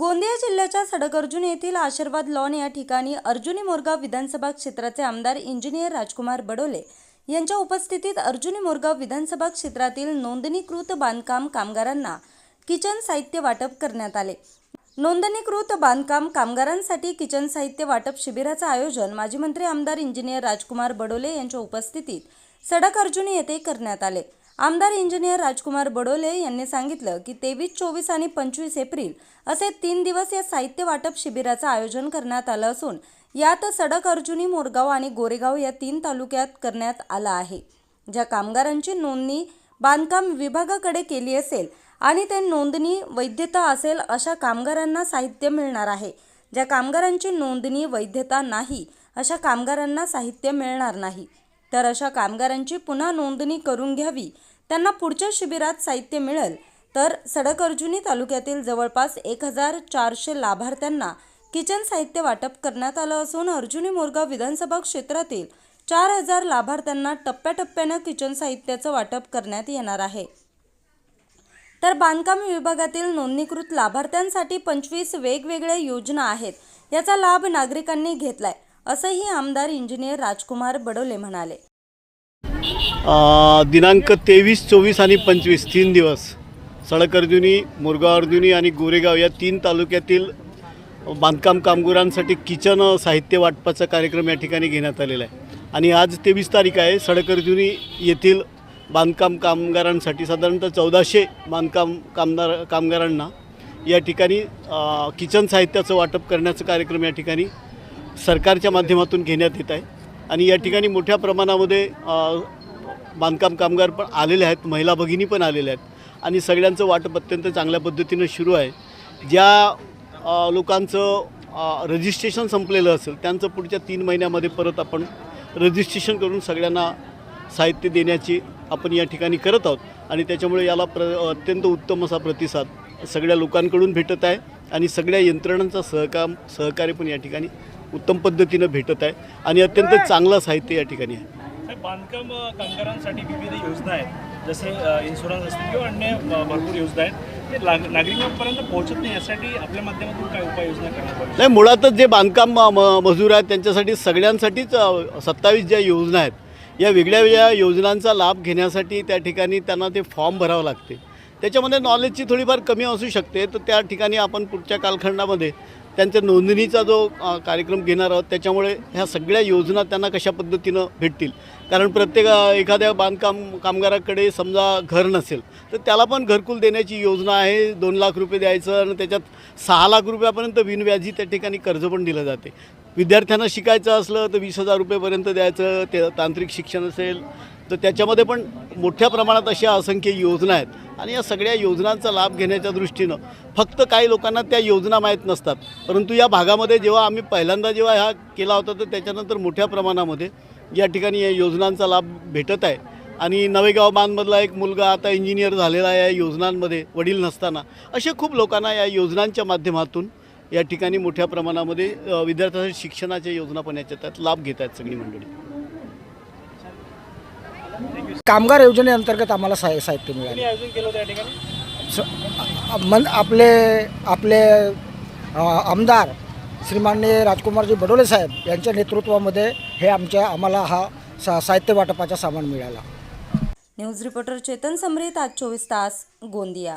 गोंदिया जिल्ह्याच्या अर्जुन येथील आशीर्वाद लॉन या ठिकाणी अर्जुनी मोरगाव विधानसभा क्षेत्राचे आमदार इंजिनियर राजकुमार बडोले यांच्या उपस्थितीत अर्जुनी मोरगाव विधानसभा क्षेत्रातील नोंदणीकृत बांधकाम कामगारांना किचन साहित्य वाटप करण्यात आले. नोंदणीकृत बांधकाम कामगारांसाठी किचन साहित्य वाटप शिबिराचं आयोजन माजी मंत्री आमदार इंजिनियर राजकुमार बडोले यांच्या उपस्थितीत सडक अर्जुनी येथे करण्यात आले. आमदार इंजिनियर राजकुमार बडोले यांनी सांगितलं की तेवीस चोवीस आणि पंचवीस एप्रिल असे तीन दिवस या साहित्य वाटप शिबिराचं आयोजन करण्यात आलं असून यात सडक अर्जुनी मोरगाव आणि गोरेगाव या तीन तालुक्यात करण्यात आलं आहे. ज्या कामगारांची नोंदणी बांधकाम विभागाकडे केली असेल आणि ते नोंदणी वैधता असेल अशा कामगारांना साहित्य मिळणार आहे. ज्या कामगारांची नोंदणी वैधता नाही अशा कामगारांना साहित्य मिळणार नाही. तर अशा कामगारांची पुन्हा नोंदणी करून घ्यावी त्यांना पुढच्या शिबिरात साहित्य मिळेल. तर सडक अर्जुनी तालुक्यातील जवळपास एक हजार चारशे लाभार्थ्यांना किचन साहित्य वाटप करण्यात आलं असून अर्जुनी मोरगाव विधानसभा क्षेत्रातील चार हजार लाभार्थ्यांना टप्प्याटप्प्यानं किचन साहित्याचं वाटप करण्यात येणार आहे. तर बांधकाम विभागातील नोंदणीकृत लाभार्थ्यांसाठी पंचवीस वेगवेगळ्या योजना आहेत. याचा लाभ नागरिकांनी घेतलाय असंही आमदार इंजिनियर राजकुमार बडोले म्हणाले. दिनांक तेवीस चोवीस आणि पंचवीस तीन दिवस. सडकअर्जुनी मुरगाव अर्जुनी आणि गोरेगाव या तीन तालुक्यातील बांधकाम कामगारांसाठी किचन साहित्य वाटपाचा कार्यक्रम या ठिकाणी घेण्यात आलेला आहे. आणि आज तेवीस तारीख आहे. सडकअर्जुनी येथील बांधकाम कामगारांसाठी साधारणतः चौदाशे बांधकाम कामदार कामगारांना या ठिकाणी किचन साहित्याचं वाटप करण्याचा कार्यक्रम या ठिकाणी सरकारच्या माध्यमातून घेण्यात येत आहे. आणि या ठिकाणी मोठ्या प्रमाणामध्ये बांधकाम कामगार पण आलेले आहेत महिला भगिनी पण आलेल्या आहेत. आणि सगळ्यांचं वाटप अत्यंत चांगल्या पद्धतीनं सुरू आहे. ज्या लोकांचं रजिस्ट्रेशन संपलेलं असेल त्यांचं पुढच्या तीन महिन्यामध्ये परत आपण रजिस्ट्रेशन करून सगळ्यांना साहित्य देण्याची आपण या ठिकाणी करत आहोत. आणि त्याच्यामुळे याला प्र अत्यंत उत्तम असा प्रतिसाद सगळ्या लोकांकडून भेटत आहे. आणि सगळ्या यंत्रणांचा सहकाम सहकार्य पण या ठिकाणी उत्तम पद्धतीनं भेटत आहे आणि अत्यंत चांगलं साहित्य या ठिकाणी आहे. बांधकाम कामगारांसाठी विविध योजना आहेत. जसे इन्शुरन्स असतील किंवा अन्य भरपूर योजना आहेत. नागरिकांपर्यंत पोहोचत नाही यासाठी आपल्या माध्यमातून काय उपाययोजना नाही मुळातच जे बांधकाम मजूर आहेत त्यांच्यासाठी सगळ्यांसाठीच सत्तावीस ज्या योजना आहेत या वेगळ्या वेगळ्या योजनांचा लाभ घेण्यासाठी त्या ठिकाणी त्यांना ते फॉर्म भरावं लागते. त्याच्यामध्ये नॉलेजची थोडीफार कमी असू शकते. तर त्या ठिकाणी आपण पुढच्या कालखंडामध्ये त्यांच्या नोंदणीचा जो कार्यक्रम घेणार आहोत त्याच्यामुळे ह्या सगळ्या योजना त्यांना कशा पद्धतीनं भेटतील? कारण प्रत्येक एखाद्या बांधकाम कामगाराकडे समजा घर नसेल तर त्याला पण घरकुल देण्याची योजना आहे. दोन लाख रुपये द्यायचं आणि त्याच्यात सहा लाख रुपयापर्यंत बिनव्याजी त्या ठिकाणी कर्ज पण दिलं जाते. विद्यार्थ्यांना शिकायचं असलं तर वीस हजार रुपयेपर्यंत द्यायचं ते तांत्रिक शिक्षण असेल तर त्याच्यामध्ये पण मोठ्या प्रमाणात अशा असंख्य योजना आहेत. आणि या सगळ्या योजनांचा लाभ घेण्याच्या दृष्टीनं फक्त काही लोकांना त्या योजना माहीत नसतात. परंतु या भागामध्ये जेव्हा आम्ही पहिल्यांदा जेव्हा ह्या केला होता तर त्याच्यानंतर मोठ्या प्रमाणामध्ये या ठिकाणी या योजनांचा लाभ भेटत आहे. आणि नवेगाव बांधमधला एक मुलगा आता इंजिनियर झालेला आहे या योजनांमध्ये वडील नसताना. असे खूप लोकांना या योजनांच्या माध्यमातून या ठिकाणी मोठ्या प्रमाणामध्ये अ, विद्यार्थ्यांच्या शिक्षणाच्या योजना पण याच्या त्यात लाभ घेत आहेत सगळी मंडळी. कामगार योजनेअंतर्गत आम्हाला साहि साहित्य मिळाले. कोणी आयोजन केलं होतं या ठिकाणी? स- मन आपले आपले आमदार श्रीमान्य राजकुमारजी बडोले साहेब यांच्या नेतृत्वामध्ये हे आमच्या आम्हाला हा सा साहित्य वाटपाचा सामान मिळाला. न्यूज रिपोर्टर चेतन समरीत आज चोवीस तास गोंदिया.